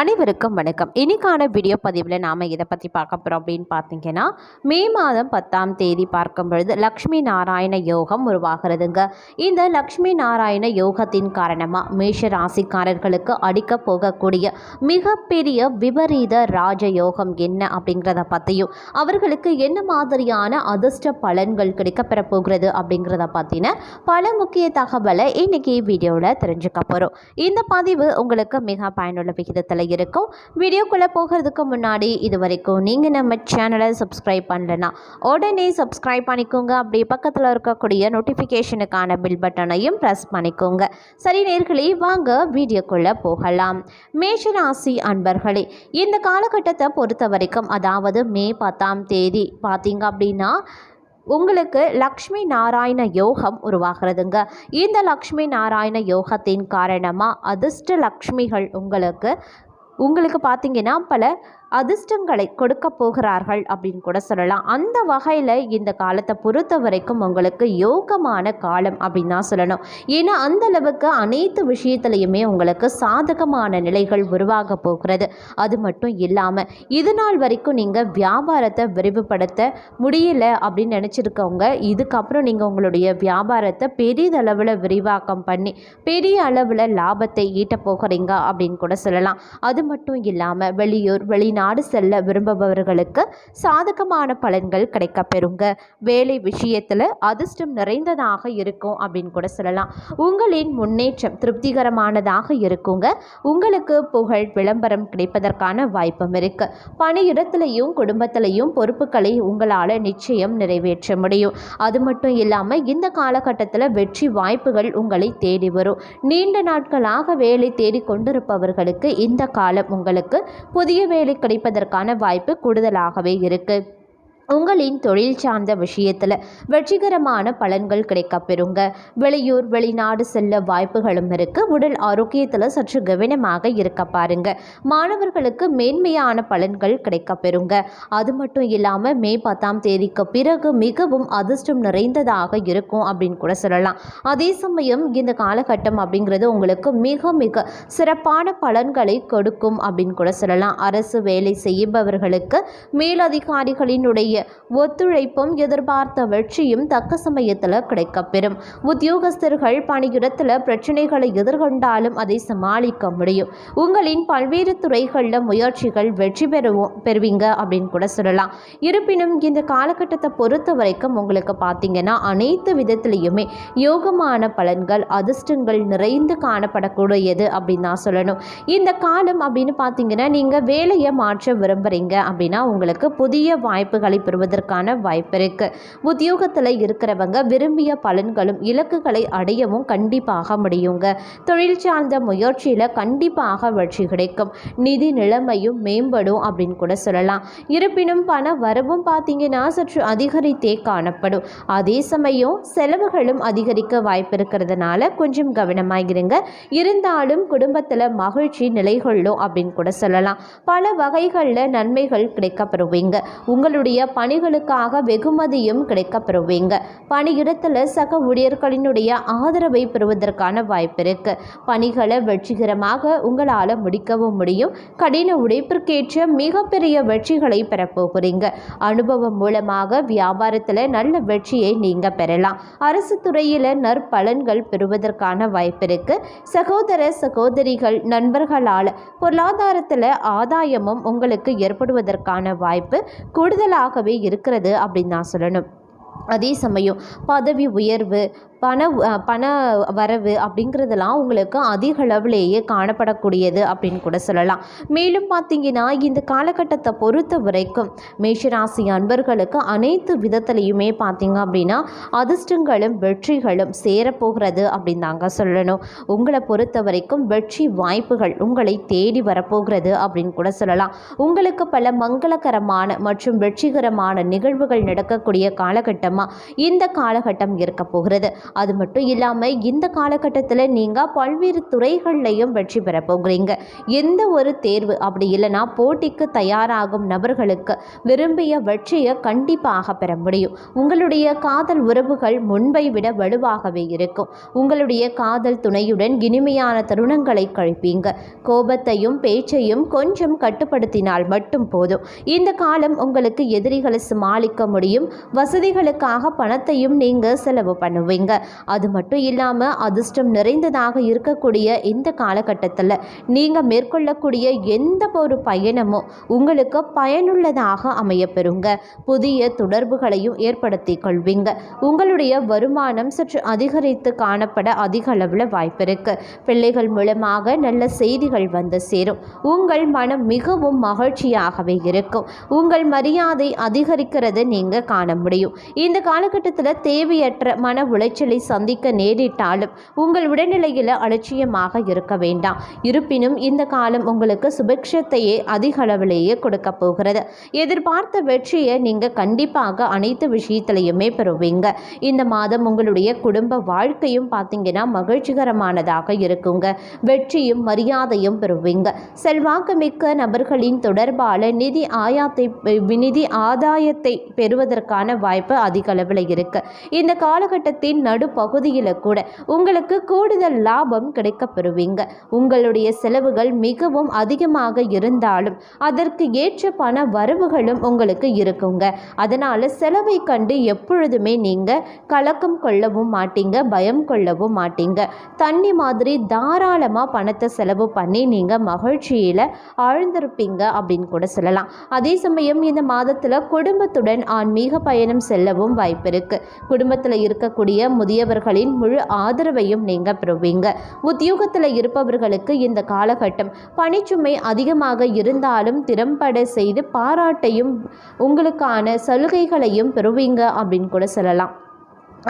அனைவருக்கும் வணக்கம். இன்னைக்கான வீடியோ பதிவில் நாம் இதை பற்றி பார்க்க போகிறோம் அப்படின்னு பார்த்தீங்கன்னா மே மாதம் பத்தாம் தேதி பார்க்கும் பொழுது லக்ஷ்மி நாராயண யோகம் உருவாகிறதுங்க. இந்த லக்ஷ்மி நாராயண யோகத்தின் காரணமாக மேஷ ராசிக்காரர்களுக்கு அடிக்க போகக்கூடிய மிகப்பெரிய விபரீத ராஜ யோகம் என்ன அப்படிங்கிறத பற்றியும் அவர்களுக்கு என்ன மாதிரியான அதிர்ஷ்ட பலன்கள் கிடைக்கப்பெற போகிறது அப்படிங்கிறத பற்றின பல முக்கிய தகவலை இன்னைக்கு வீடியோவில் தெரிஞ்சுக்க போகிறோம் இந்த பதிவு உங்களுக்கு மிக பயனுள்ள விகிதத்தில் இருக்கும். வீடியோக்குள்ளே போகிறதுக்கு முன்னாடி இது வரைக்கும் நீங்கள் நம்ம சேனலை சப்ஸ்கிரைப் பண்ணலன்னா உடனே சப்ஸ்கிரைப் பண்ணிக்கோங்க. அப்படியே பக்கத்தில் இருக்கக்கூடிய நோட்டிஃபிகேஷனுக்கான பில் பட்டனையும் ப்ரெஸ் பண்ணிக்கோங்க. சரி நேர்களே வாங்க வீடியோக்குள்ளே போகலாம். மேஷராசி அன்பர்களே இந்த காலகட்டத்தை பொறுத்த வரைக்கும் அதாவது மே பத்தாம் தேதி பார்த்தீங்க அப்படின்னா உங்களுக்கு லக்ஷ்மி நாராயண யோகம் உருவாகிறதுங்க. இந்த லக்ஷ்மி நாராயண யோகத்தின் காரணமாக அதிர்ஷ்ட லக்ஷ்மிகள் உங்களுக்கு உங்களுக்கு பார்த்தீங்கன்னா பல அதிர்ஷ்டங்களை கொடுக்க போகிறார்கள் அப்படின்னு கூட சொல்லலாம். அந்த வகையில் இந்த காலத்தை பொறுத்த வரைக்கும் உங்களுக்கு யோகமான காலம் அப்படின்னு தான் சொல்லணும். ஏன்னா அந்த அளவுக்கு அனைத்து விஷயத்துலையுமே உங்களுக்கு சாதகமான நிலைகள் உருவாக போகிறது. அது மட்டும் இல்லாமல் இது நாள் வரைக்கும் நீங்கள் வியாபாரத்தை விரிவுபடுத்த முடியல அப்படின்னு நினச்சிருக்கவங்க இதுக்கப்புறம் நீங்கள் உங்களுடைய வியாபாரத்தை பெரிதளவில் விரிவாக்கம் பண்ணி பெரிய அளவில் லாபத்தை ஈட்ட போகிறீங்க அப்படின்னு கூட சொல்லலாம். அது மட்டும் இல்லாமல் வெளியூர் வெளிநாடு செல்ல விரும்புபவர்களுக்கு சாதகமான பலன்கள் கிடைக்கப்பெறுங்க. வேலை விஷயத்தில் அதிர்ஷ்டம் நிறைந்ததாக இருக்கும் அப்படின்னு கூட சொல்லலாம். உங்களின் முன்னேற்றம் திருப்திகரமானதாக இருக்குங்க. உங்களுக்கு புகழ் விளம்பரம் கிடைப்பதற்கான வாய்ப்பும் இருக்கு. பணியிடத்திலையும் குடும்பத்திலையும் பொறுப்புகளை உங்களால் நிச்சயம் நிறைவேற்ற முடியும். அது மட்டும் இல்லாமல் இந்த காலகட்டத்தில் வெற்றி வாய்ப்புகள் உங்களை தேடி வரும். நீண்ட நாட்களாக வேலை தேடி கொண்டிருப்பவர்களுக்கு இந்த காலம் உங்களுக்கு புதிய வேலை கிடைப்பதற்கான வாய்ப்பு கூடுதலாகவே இருக்குது உங்களின் தொழில் சார்ந்த விஷயத்தில் வெற்றிகரமான பலன்கள் கிடைக்கப்பெறுங்க. வெளியூர் வெளிநாடு செல்ல வாய்ப்புகளும் இருக்குது உடல் ஆரோக்கியத்தில் சற்று கவனமாக இருக்க பாருங்க. மாணவர்களுக்கு மேன்மையான பலன்கள் கிடைக்கப்பெறுங்க. அது மட்டும் இல்லாமல் மே பத்தாம் தேதிக்கு பிறகு மிகவும் அதிர்ஷ்டம் நிறைந்ததாக இருக்கும் அப்படின்னு கூட சொல்லலாம். அதே சமயம் இந்த காலகட்டம் அப்படிங்கிறது உங்களுக்கு மிக மிக சிறப்பான பலன்களை கொடுக்கும் அப்படின்னு கூட சொல்லலாம். அரசு வேலை செய்பவர்களுக்கு மேலதிகாரிகளினுடைய ஒத்துழைப்பும் எதிர்பார்த்த வெற்றியும் தக்க சமயத்தில் கிடைக்கப்பெறும். உத்தியோகஸ்தர்கள் பணியிடத்தில் பிரச்சனைகளை எதிர்கொண்டாலும் அதை சமாளிக்க முடியும். உங்களின் பல்வேறு துறைகளில் முயற்சிகள் வெற்றி பெறுவோம் பெறுவீங்க அப்படின்னு கூட சொல்லலாம். இருப்பினும் இந்த காலகட்டத்தை பொறுத்த வரைக்கும் உங்களுக்கு பார்த்தீங்கன்னா அனைத்து விதத்திலையுமே யோகமான பலன்கள் அதிர்ஷ்டங்கள் நிறைந்து காணப்படக்கூடியது அப்படின்னு தான் சொல்லணும். இந்த காலம் அப்படின்னு பார்த்தீங்கன்னா நீங்கள் வேலையை மாற்ற விரும்புகிறீங்க அப்படின்னா உங்களுக்கு புதிய வாய்ப்புகளை பெறுவதற்கான வாய்ப்பு இருக்கு. உத்தியோகத்தில் இருக்கிறவங்க விரும்பிய பலன்களும் இலக்குகளை அடையவும் கண்டிப்பாக முடியுங்க. தொழில் சார்ந்த முயற்சியில் கண்டிப்பாக வெற்றி கிடைக்கும். நிதி நிலைமையும் மேம்படும் அப்படின்னு கூட சொல்லலாம். இருப்பினும் பண வரவும் பார்த்தீங்கன்னா சற்று அதிகரித்தே காணப்படும். அதே சமயம் செலவுகளும் அதிகரிக்க வாய்ப்பு இருக்கிறதுனால கொஞ்சம் கவனமாகிருங்க இருந்தாலும் குடும்பத்தில் மகிழ்ச்சி நிலைகொள்ளும் அப்படின்னு கூட சொல்லலாம். பல வகைகளில் நன்மைகள் கிடைக்கப்பெறுவீங்க உங்களுடைய பணிகளுக்காக வெகுமதியும் கிடைக்கப்பெறுவீங்க. பணியிடத்தில் சக ஊழியர்களினுடைய ஆதரவை பெறுவதற்கான வாய்ப்பு இருக்கு. பணிகளை வெற்றிகரமாக உங்களால் முடிக்கவும் முடியும். கடின உழைப்பிற்கேற்ற மிகப்பெரிய வெற்றிகளை பெறப்போகிறீங்க. அனுபவம் மூலமாக வியாபாரத்தில் நல்ல வெற்றியை நீங்கள் பெறலாம். அரசு துறையில் நற்பலன்கள் பெறுவதற்கான வாய்ப்பு இருக்கு. சகோதர சகோதரிகள் நண்பர்களால் பொருளாதாரத்தில் ஆதாயமும் உங்களுக்கு ஏற்படுவதற்கான வாய்ப்பு. கூடுதலாக இருக்கிறது அப்படின்னு நான் சொல்லணும். அதே சமயம் பதவி உயர்வு பண பண வரவு அப்படிங்கிறதெல்லாம் உங்களுக்கு அதிக அளவிலேயே காணப்படக்கூடியது அப்படின்னு கூட சொல்லலாம். மேலும் பார்த்தீங்கன்னா இந்த காலகட்டத்தை பொறுத்த வரைக்கும் மேஷராசி அன்பர்களுக்கு அனைத்து விதத்துலேயுமே பார்த்தீங்க அப்படின்னா அதிர்ஷ்டங்களும் வெற்றிகளும் சேரப்போகிறது அப்படின்னு தாங்க சொல்லணும். உங்களை பொறுத்த வரைக்கும் வெற்றி வாய்ப்புகள் உங்களை தேடி வரப்போகிறது அப்படின்னு கூட சொல்லலாம். உங்களுக்கு பல மங்களகரமான மற்றும் வெற்றிகரமான நிகழ்வுகள் நடக்கக்கூடிய காலகட்டமாக இந்த காலகட்டம் இருக்க போகிறது. அது மட்டும் இல்லாமல் இந்த காலகட்டத்தில் நீங்கள் பல்வேறு துறைகள்லையும் வெற்றி பெற போகிறீங்க. எந்த ஒரு தேர்வு அப்படி இல்லைன்னா போட்டிக்கு தயாராகும் நபர்களுக்கு விரும்பிய வெற்றியை கண்டிப்பாக பெற முடியும். உங்களுடைய காதல் உறவுகள் முன்பை விட வலுவாகவே இருக்கும். உங்களுடைய காதல் துணையுடன் இனிமையான தருணங்களை கழிப்பீங்க. கோபத்தையும் பேச்சையும் கொஞ்சம் கட்டுப்படுத்தினால் மட்டும் போதும். இந்த காலம் உங்களுக்கு எதிரிகளை சமாளிக்க முடியும். வசதிகளுக்காக பணத்தையும் நீங்கள் செலவு பண்ணுவீங்க. அது மட்டும் இல்லாமல் அதிர்ஷ்டம் நிறைந்ததாக இருக்கக்கூடிய இந்த காலகட்டத்தில் நீங்கள் மேற்கொள்ளக்கூடிய எந்த ஒரு பயணமும் உங்களுக்கு பயனுள்ளதாக அமையப்பெறுங்க. புதிய தொடர்புகளையும் ஏற்படுத்தி கொள்வீங்க. உங்களுடைய வருமானம் சற்று அதிகரித்து காணப்பட அதிக அளவில் வாய்ப்பு இருக்கு. பிள்ளைகள் மூலமாக நல்ல செய்திகள் வந்து சேரும். உங்கள் மனம் மிகவும் மகிழ்ச்சியாகவே இருக்கும். உங்கள் மரியாதை அதிகரிக்கிறது நீங்கள் காண முடியும். இந்த காலகட்டத்தில் தேவையற்ற மன உளைச்சல் சந்திக்க நேரிட்டாலும் உங்கள் உடல்நிலையில் அலட்சியமாக இருக்க வேண்டாம். இருப்பினும் இந்த காலம் உங்களுக்கு சுபிக்ஷத்தையே அதிக அளவிலேயே கொடுக்க போகிறது. எதிர்பார்த்த வெற்றியை நீங்கள் கண்டிப்பாக அனைத்து விஷயத்திலையுமே பெறுவீங்க. இந்த மாதம் உங்களுடைய குடும்ப வாழ்க்கையும் பார்த்தீங்கன்னா மகிழ்ச்சிகரமானதாக இருக்குங்க. வெற்றியும் மரியாதையும் பெறுவீங்க. செல்வாக்கு மிக்க நபர்களின் தொடர்பால் நிதி ஆயாத்தை நிதி ஆதாயத்தை பெறுவதற்கான வாய்ப்பு அதிக அளவில் இருக்கு. இந்த காலகட்டத்தின் நடுப்பகுதியில் கூட உங்களுக்கு கூடுதல் லாபம் கிடைக்க பெறுவீங்க உங்களுடைய செலவுகள் மிகவும் அதிகமாக இருந்தாலும் அதற்கு ஏற்ற பண வரவுகளும் உங்களுக்கு இருக்குங்க. அதனால் செலவை கண்டு எப்பொழுதுமே நீங்கள் கலக்கம் கொள்ளவும் மாட்டீங்க பயம் கொள்ளவும் மாட்டீங்க. தண்ணி மாதிரி தாராளமாக பணத்தை செலவு பண்ணி நீங்கள் மகிழ்ச்சியில் ஆழ்ந்திருப்பீங்க அப்படின்னு கூட சொல்லலாம். அதே சமயம் இந்த மாதத்தில் குடும்பத்துடன் ஆன்மீக பயணம் செல்லவும் வாய்ப்பு இருக்குது குடும்பத்தில் இருக்கக்கூடிய முதியவர்களின் முழு ஆதரவையும் நீங்கள் பெறுவீங்க. உத்தியோகத்தில் இருப்பவர்களுக்கு இந்த காலகட்டம் பணிச்சுமை அதிகமாக இருந்தாலும் திறம்பட செய்து பாராட்டையும் உங்களுக்கான சலுகைகளையும் பெறுவீங்க அப்படின்னு கூட சொல்லலாம்.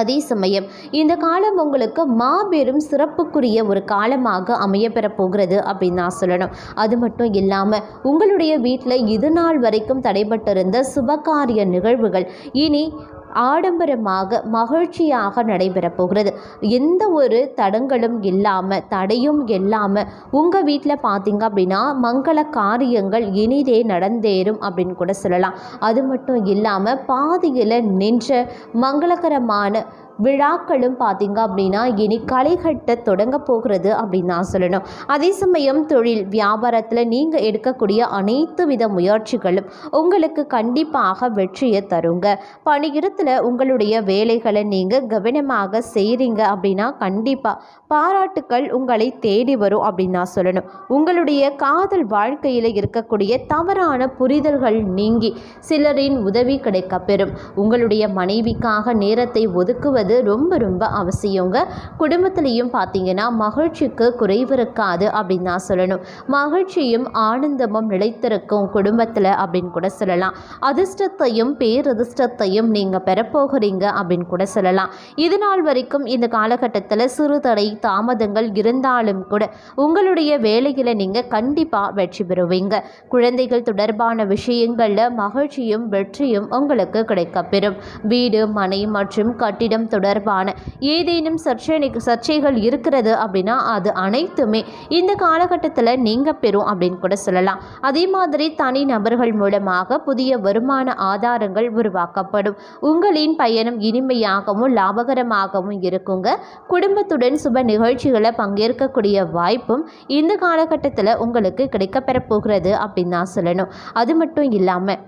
அதே சமயம் இந்த காலம் உங்களுக்கு மாபெரும் சிறப்புக்குரிய ஒரு காலமாக அமையப்பெற போகிறது அப்படின்னு நான் சொல்லணும். அது மட்டும் இல்லாமல் உங்களுடைய வீட்டில் இது நாள் வரைக்கும் தடைபட்டிருந்த சுபகாரிய நிகழ்வுகள் இனி ஆடம்பரமாக மகிழ்ச்சியாக நடைபெறப் போகிறது. எந்த ஒரு தடங்களும் இல்லாமல் தடையும் இல்லாமல் உங்கள் வீட்டில் பார்த்தீங்க அப்படின்னா மங்கள காரியங்கள் இனிதே நடந்தேறும் அப்படின்னு கூட சொல்லலாம். அது மட்டும் இல்லாமல் பாதியில் நின்ற மங்களகரமான விழாக்களும் பார்த்தீங்க அப்படின்னா இனி களைகட்ட தொடங்க போகிறது அப்படின்னு நான் சொல்லணும். அதே சமயம் தொழில் வியாபாரத்தில் நீங்கள் எடுக்கக்கூடிய அனைத்து வித முயற்சிகளும் உங்களுக்கு கண்டிப்பாக வெற்றியை தருங்க. பணியிடத்தில் உங்களுடைய வேலைகளை நீங்கள் கவனமாக செய்கிறீங்க அப்படின்னா கண்டிப்பாக பாராட்டுக்கள் உங்களை தேடி வரும் அப்படின்னு நான் சொல்லணும். உங்களுடைய காதல் வாழ்க்கையில் இருக்கக்கூடிய தவறான புரிதல்கள் நீங்கி சிலரின் உதவி கிடைக்கப்பெறும். உங்களுடைய மனைவிக்காக நேரத்தை ஒதுக்குவது ரொம்ப ரொம்ப அவசியங்க. குடும்பத்திலையும் பார்த்தீங்கன்னா மகிழ்ச்சிக்கு குறைவு இருக்காது அப்படின்னு நான் சொல்லணும். மகிழ்ச்சியும் ஆனந்தமும் நிலைத்திருக்கும் குடும்பத்தில் அப்படின்னு கூட சொல்லலாம். அதிர்ஷ்டத்தையும் பேரதிர்ஷ்டத்தையும் நீங்கள் பெறப்போகிறீங்க அப்படின்னு கூட சொல்லலாம். இது நாள் வரைக்கும் இந்த காலகட்டத்தில் சிறு தடை தாமதங்கள் இருந்தாலும் கூட உங்களுடைய வேலையில் நீங்கள் கண்டிப்பாக வெற்றி பெறுவீங்க. குழந்தைகள் தொடர்பான விஷயங்களில் மகிழ்ச்சியும் வெற்றியும் உங்களுக்கு கிடைக்கப்பெறும். வீடு மனை மற்றும் கட்டிடம் தொடர்பான ஏதேனும் சர்ச்சை சர்ச்சைகள் இருக்கிறது அப்படின்னா அது அனைத்துமே இந்த காலகட்டத்தில் நீங்கள் பெறும் அப்படின்னு கூட சொல்லலாம். அதே மாதிரி தனி நபர்கள் மூலமாக புதிய வருமான ஆதாரங்கள் உருவாக்கப்படும். உங்களின் பயணம் இனிமையாகவும் லாபகரமாகவும் இருக்குங்க. குடும்பத்துடன் சுப நிகழ்ச்சிகளை பங்கேற்கக்கூடிய வாய்ப்பும் இந்த காலகட்டத்தில் உங்களுக்கு கிடைக்கப்பெற போகிறது அப்படின்னு தான் சொல்லணும். அது மட்டும் இல்லாமல்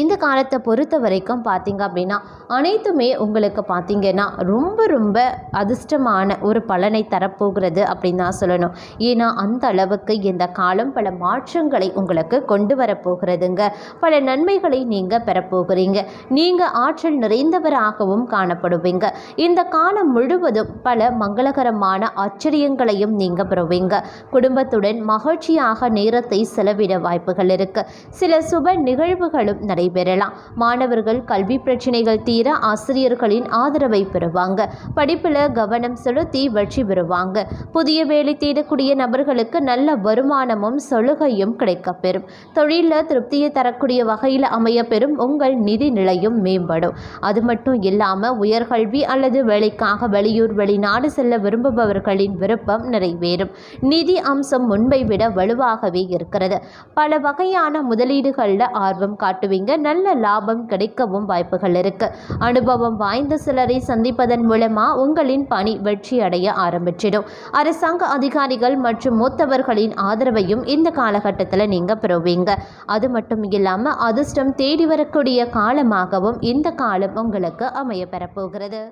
இந்த காலத்தை பொறுத்த வரைக்கும் பார்த்தீங்க அப்படின்னா அனைத்துமே உங்களுக்கு பார்த்தீங்கன்னா ரொம்ப ரொம்ப அதிர்ஷ்டமான ஒரு பலனை தரப்போகிறது அப்படின்னு தான் சொல்லணும். ஏன்னா அந்த அளவுக்கு இந்த காலம் பல மாற்றங்களை உங்களுக்கு கொண்டு வரப்போகிறதுங்க. பல நன்மைகளை நீங்கள் பெறப்போகிறீங்க. நீங்கள் ஆற்றல் நிறைந்தவராகவும் காணப்படுவீங்க. இந்த காலம் முழுவதும் பல மங்களகரமான ஆச்சரியங்களையும் நீங்கள் பெறுவீங்க. குடும்பத்துடன் மகிழ்ச்சியாக நேரத்தை செலவிட வாய்ப்புகள் இருக்குது சில சுப நிகழ்வுகளும் நடை நடைபெறலாம். மாணவர்கள் கல்வி பிரச்சனைகள் தீர ஆசிரியர்களின் ஆதரவை பெறுவாங்க. படிப்பில் கவனம் செலுத்தி வெற்றி பெறுவாங்க. புதிய வேலை தேடக்கூடிய நபர்களுக்கு நல்ல வருமானமும் சலுகையும் கிடைக்கப்பெறும். தொழிலில் திருப்தியை தரக்கூடிய வகையில் அமையப்பெறும். உங்கள் நிதி நிலையும் மேம்படும். அது மட்டும் இல்லாமல் உயர்கல்வி அல்லது வேலைக்காக வெளியூர் வெளிநாடு செல்ல விரும்புபவர்களின் விருப்பம் நிறைவேறும். நிதி அம்சம் முன்பை விட வலுவாகவே இருக்கிறது. பல வகையான முதலீடுகளில் ஆர்வம் காட்டுவீங்க. நல்ல லாபம் கிடைக்கவும் வாய்ப்புகள் இருக்கு. அனுபவம் வாய்ந்த சிலரை சந்திப்பதன் மூலமா உங்களின் பணி வெற்றி அடைய ஆரம்பிச்சிடும். அரசாங்க அதிகாரிகள் மற்றும் மூத்தவர்களின் ஆதரவையும் இந்த காலகட்டத்தில் நீங்க பெறுவீங்க. அது மட்டும் இல்லாமல் அதிர்ஷ்டம் தேடி வரக்கூடிய காலமாகவும் இந்த காலம் உங்களுக்கு அமைய பெறப்போகிறது